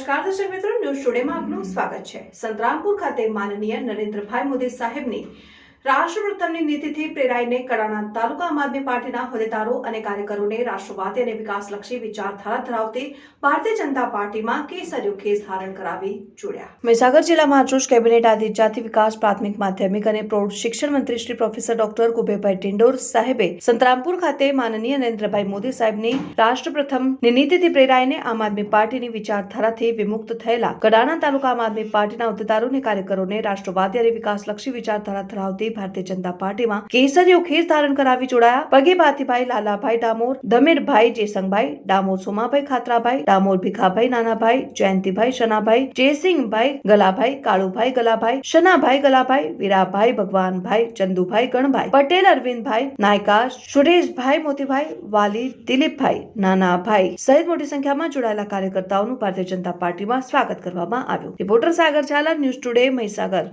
નમસ્કાર દર્શક મિત્રો ન્યૂઝ ટુડેમાં આપનું સ્વાગત છે. સંતરામપુર ખાતે માનનીય નરેન્દ્રભાઈ મોદી સાહેબની રાષ્ટ્રપ્રથમની નીતિથી પ્રેરાઈને કડાણા તાલુકા આમ આદમી પાર્ટીના હોદ્દેદારો અને કાર્યકરોને રાષ્ટ્રવાદી અને વિકાસલક્ષી વિચારધારા ધરાવતી ભારતીય જનતા પાર્ટીમાં કેસર્યો ખેસ ધારણ કરાવી જોડ્યા. મહીસાગર જિલ્લામાં આજરોજ કેબિનેટ આદિજાતિ વિકાસ, પ્રાથમિક, માધ્યમિક અને પ્રૌઢ શિક્ષણ મંત્રી શ્રી પ્રોફેસર ડોક્ટર કુબેરભાઈ ટિંડોર સાહેબે સંતરામપુર ખાતે માનનીય નરેન્દ્રભાઈ મોદી સાહેબની રાષ્ટ્રપ્રથમની નીતિથી પ્રેરાઈને આમ આદમી પાર્ટીની વિચારધારાથી વિમુક્ત થયેલા કડાણા તાલુકા આમ આદમી પાર્ટીના હોદ્દેદારો અને કાર્યકરોને રાષ્ટ્રવાદી અને વિકાસલક્ષી વિચારધારા ધરાવતી ભારતીય જનતા પાર્ટીમાં કેસરીયો ખેસ ધારણ કરાવી જોડાયા. પગે ભાતીભાઈ લાલાભાઈ ડામોર ધમીરભાઈ જેસંગભાઈ, ડામોર સોમાભાઈ ખાતરાભાઈ, ડામોર ભીખાભાઈ, નાનાભાઈ, જયંતિભાઈ, શનાભાઈ, જયસિંહભાઈ ગલાભાઈ, કાળુભાઈ ગલાભાઈ, શનાભાઈ ગલાભાઈ, વીરાભાઈ ભગવાનભાઈ, ચંદુભાઈ ગણભાઈ, પટેલ અરવિંદભાઈ, નાયકા સુરેશભાઈ મોતીભાઈ, વાલી દિલીપભાઈ, નાનાભાઈ સહિત મોટી સંખ્યામાં જોડાયેલા કાર્યકર્તાઓનું ભારતીય જનતા પાર્ટીમાં સ્વાગત કરવામાં આવ્યું. Reporter Sagar Zala, news today Mahisagar.